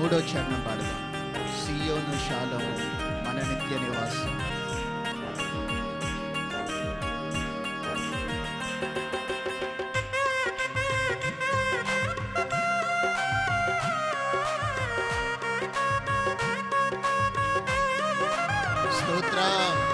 మూడో చరణం పాడదాం. సియోను శాలము మన నిత్య నివాసం. స్తోత్రం.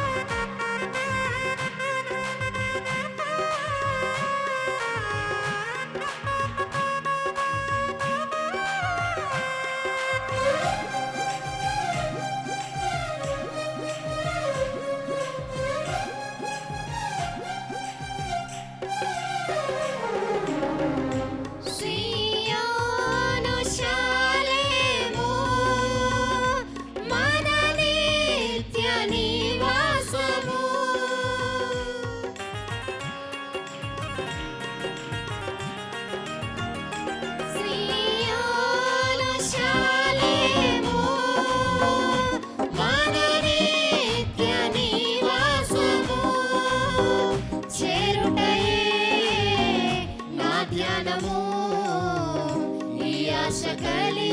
सकले